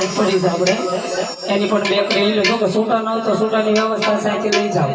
છે આપણે. એની પણ બેગ લઈ લેજો કે છૂટા ન તો છૂટાની વ્યવસ્થા સાચી લઈ જાઓ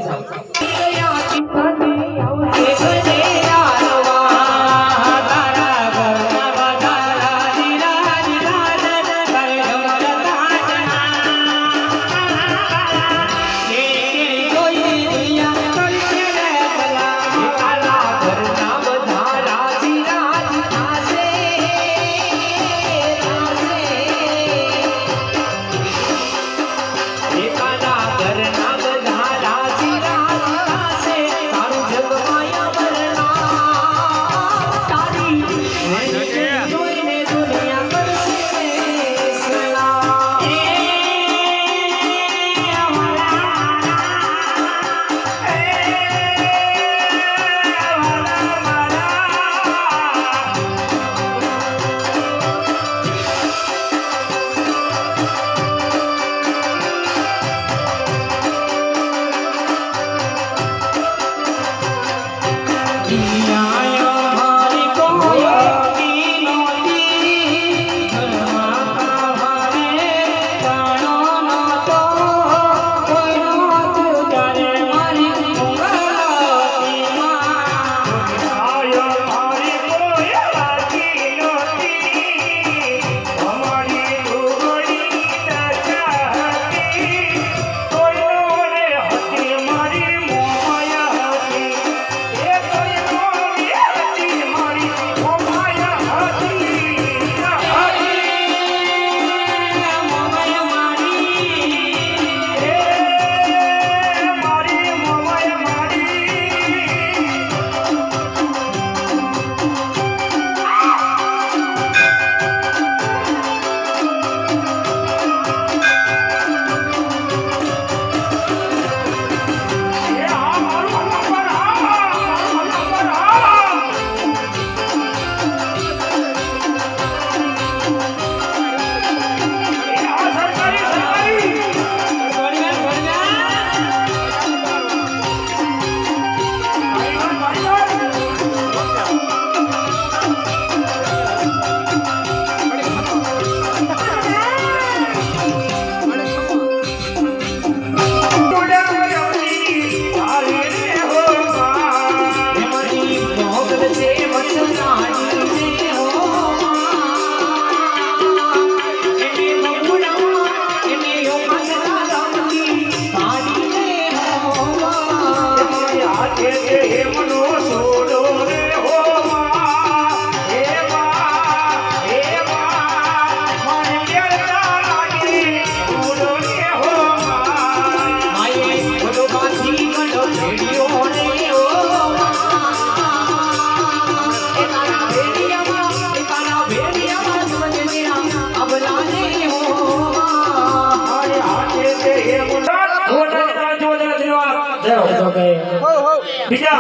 બીજા.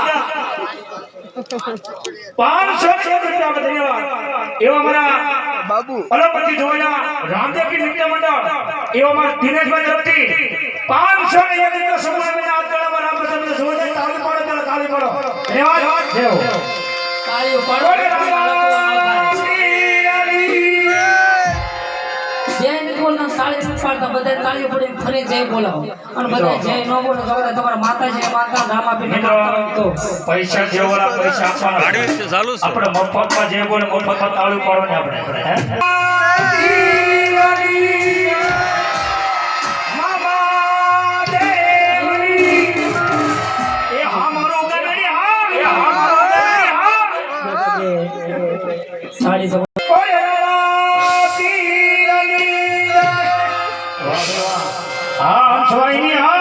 પાંચસો એવા મારા બાબુ. અલપતિ જોયા રામદેવકી નૃત્ય મંડળ. એવા મારા દિનેશભાઈ તરફથી પાંચસો ને એક રૂપિયા સમૂહ આ તળાવમાં રામપ્રસાદ જોડે તાળી પાડો ત્યારે તાળી પાડો. ધન્યવાદ જય તાળી પાડો. તાળી નથી પાડતા બધા તાળીઓ પડી ફરી જય બોલાવો. અને બધા જય ન બોલો તો આપણે તમારા માતાજી માતા નામ માતા મિત્રો તો પૈસા જે ઓલા પૈસા આપવાના આપણે મફતમાં જે બોલે મફતમાં તાળી પાડવાની આપણે હે? હા હંસવાઈની હા